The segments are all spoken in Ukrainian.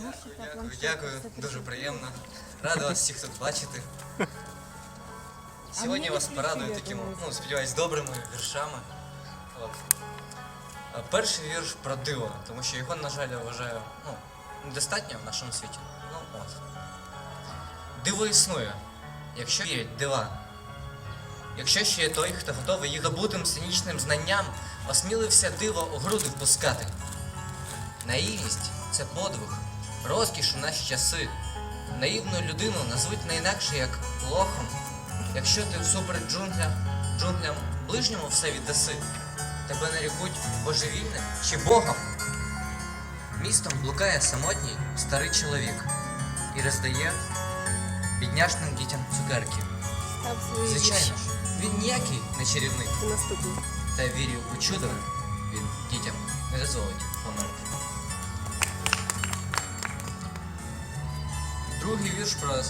Дякую, дякую, дуже приємно. Радий вас всіх тут бачити. Сьогодні вас порадую такими, ну, сподіваюсь, добрими віршами. От. Перший вірш про диво, тому що його, на жаль, я вважаю ну, недостатньо в нашому світі. Ну, от. Диво існує, якщо вірять дива. Якщо ще є той, хто готовий їх добутим сценічним знанням, осмілився диво у груди впускати. Наївність це подвиг, розкіш у наші часи. Наївну людину назвуть не інакше як лохом. Якщо ти всуперед джунглям, джунглям ближньому все віддаси, тебе нарікуть божевільним чи Богом. Містом блукає самотній старий чоловік і роздає бідняшним дітям цукерки. Звичайно ж, він ніякий не чарівник. Наступний. та вірю у чудо він дітям не дозволить померти. Другий вірш про е,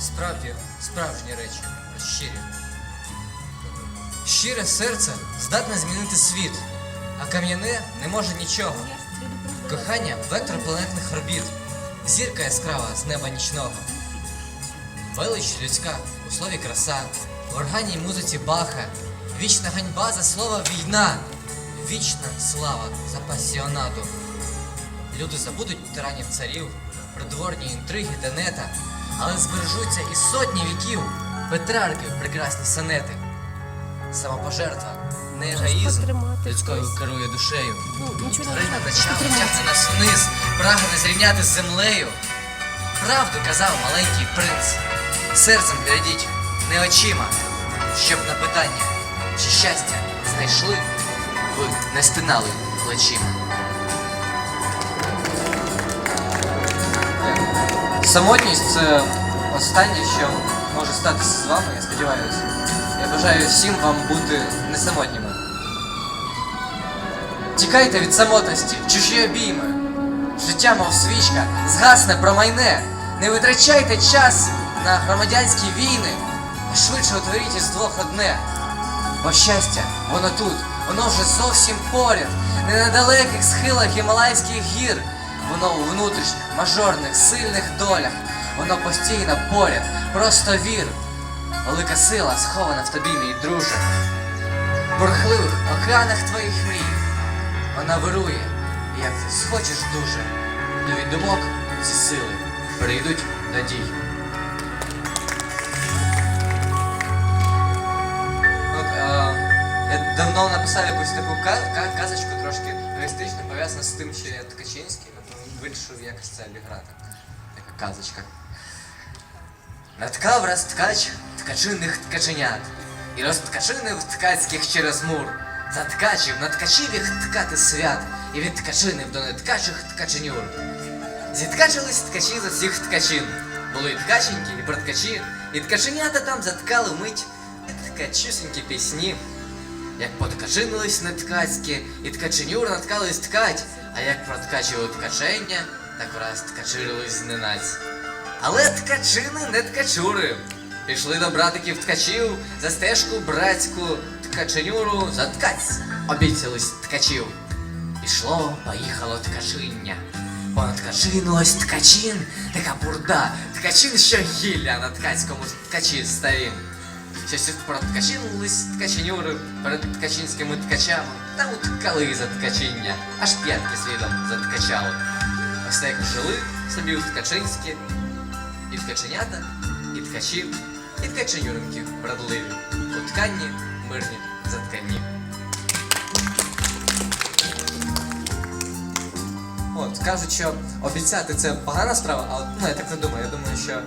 справді справжні речі, щирі. Щире серце здатне змінити світ, а кам'яне не може нічого. Кохання вектор планетних орбіт, зірка яскрава з неба нічного. Велич людська у слові краса, в органі й музиці баха, вічна ганьба за слово війна, вічна слава за пасіонату. Люди забудуть тиранів царів, придворні інтриги та нета, але збережуться і сотні віків Петрарки прекрасні сонети. Самопожертва, не егоїзм людською керує душею. Треба. начало тягне нас вниз, прагне зрівняти з землею. Правду казав маленький принц. Серцем глядіть, не очима, щоб на питання, чи щастя знайшли, ви не стинали плечима. Самотність це останнє, що може статися з вами, я сподіваюся. Я бажаю всім вам бути не самотніми. Тікайте від самотності, чужі обійми. Життя, мов свічка, згасне промайне. Не витрачайте час на громадянські війни, а швидше утворіть із двох одне. Бо щастя, воно тут, воно вже зовсім поряд, не на далеких схилах Гімалайських гір. Воно у внутрішніх, мажорних, сильних долях. Воно постійно поряд, просто вір. Велика сила схована в тобі, мій друже. В бурхливих океанах твоїх мрій. Вона вирує, як ти схочеш дуже, то від думок ці сили прийдуть до дій. Я давно написав якусь таку ка- ка- казочку трошки реалістично, пов'язану з тим, що я Ткачинський, вирішив якось це обіграти. Така казочка. Наткав раз ткач ткачиних ткаченят, і розткачинив ткацьких через мур. Заткачив, наткачив їх ткати свят, і відткачинив до неткачих ткаченюр. Зіткачились ткачі з усіх ткачин. Були і ткаченькі, і проткачі, і ткаченята там заткали мить ткачусенькі пісні. Як поткачинились неткацькі, і ткаченюр наткались ткать, а як проткачили ткачення, так враз ткачирились зненаць. Але ткачини не ткачури. Пішли до братиків ткачів за стежку братську ткаченюру за ткаць. Обіцялись ткачів. Пішло, поїхало ткачиння. Понаткачинилось ткачин, така бурда, ткачин, що гілля на ткацькому ткачі старім. Щось проткачинились ткаченюри перед ткачинськими ткачами та уткали за ткачиння, аж п'ятки слідом заткачали. Ось так жили собі у ткачинські, і ткаченята, і ткачів, і ткаченюринки брадливі, у тканні мирні заткані. Кажуть, що обіцяти це погана справа, а от, ну я так не думаю. Я думаю, що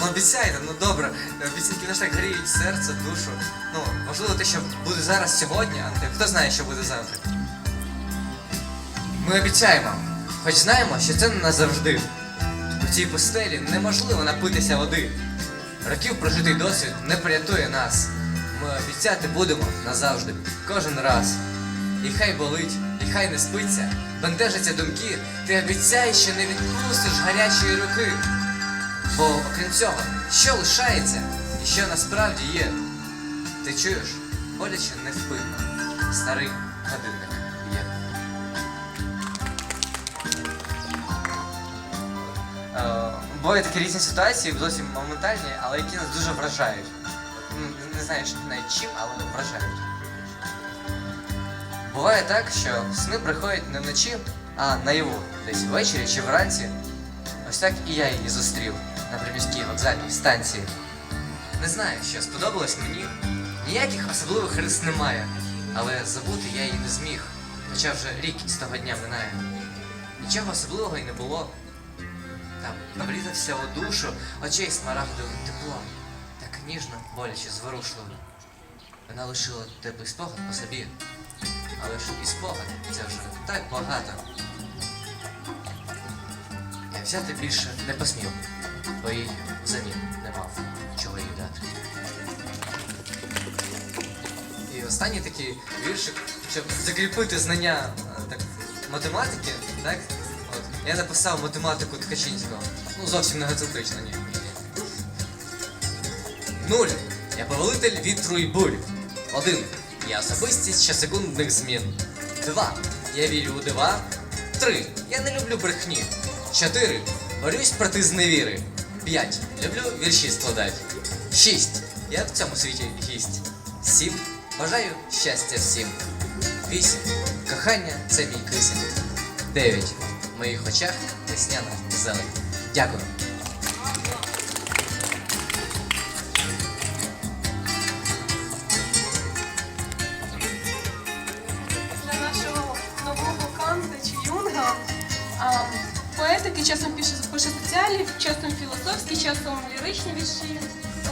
ну, обіцяйте, ну добре, обіцянки ж так гріють серце, душу. Ну, можливо, те, що буде зараз сьогодні, а хто знає, що буде завтра. Ми обіцяємо, хоч знаємо, що це не назавжди. У цій пустелі неможливо напитися води. Років прожитий досвід не порятує нас. Ми обіцяти будемо назавжди, кожен раз. І хай болить, і хай не спиться, бентежаться думки, ти обіцяєш, що не відпустиш гарячої руки. Бо окрім цього, що лишається і що насправді є? Ти чуєш, боляче невпинно, старий годинник є. бувають такі різні ситуації, зовсім моментальні, але які нас дуже вражають. Не знаю чи- навіть чим, але вражають. Буває так, що сни приходять не вночі, а наяву, десь ввечері чи вранці. Ось так і я її зустрів на приміській вокзальній станції. Не знаю, що сподобалось мені. Ніяких особливих рис немає, але забути я її не зміг, хоча вже рік з того дня минає. Нічого особливого й не було. Там набрізався у душу, очей смарагдовим теплом, так ніжно, боляче, зворушливо. Вона лишила теплий спогад по собі. Але ж і спогад це вже так багато. Я взяти більше не посмів, бо їй взамін не мав чого їй дати. І останній такий віршик, щоб закріпити знання е, так, математики, так? От, я написав математику Ткачинського. Ну, зовсім не геоцентрично, ні. Нуль. Я повелитель вітру і бурь. Один. Я особистість щосекундних змін. Два. Я вірю у дива. Три. Я не люблю брехні. Чотири. Борюсь проти зневіри. П'ять. Люблю вірші складати. Шість. Я в цьому світі гість. Сім. Бажаю щастя всім. Вісім. Кохання це мій кисень. Дев'ять. В моїх очах весняна зелень. Дякую. Поетики часом пише, пише соціалів, часом філософські, часом ліричні вірші.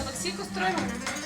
Олексій Костромін.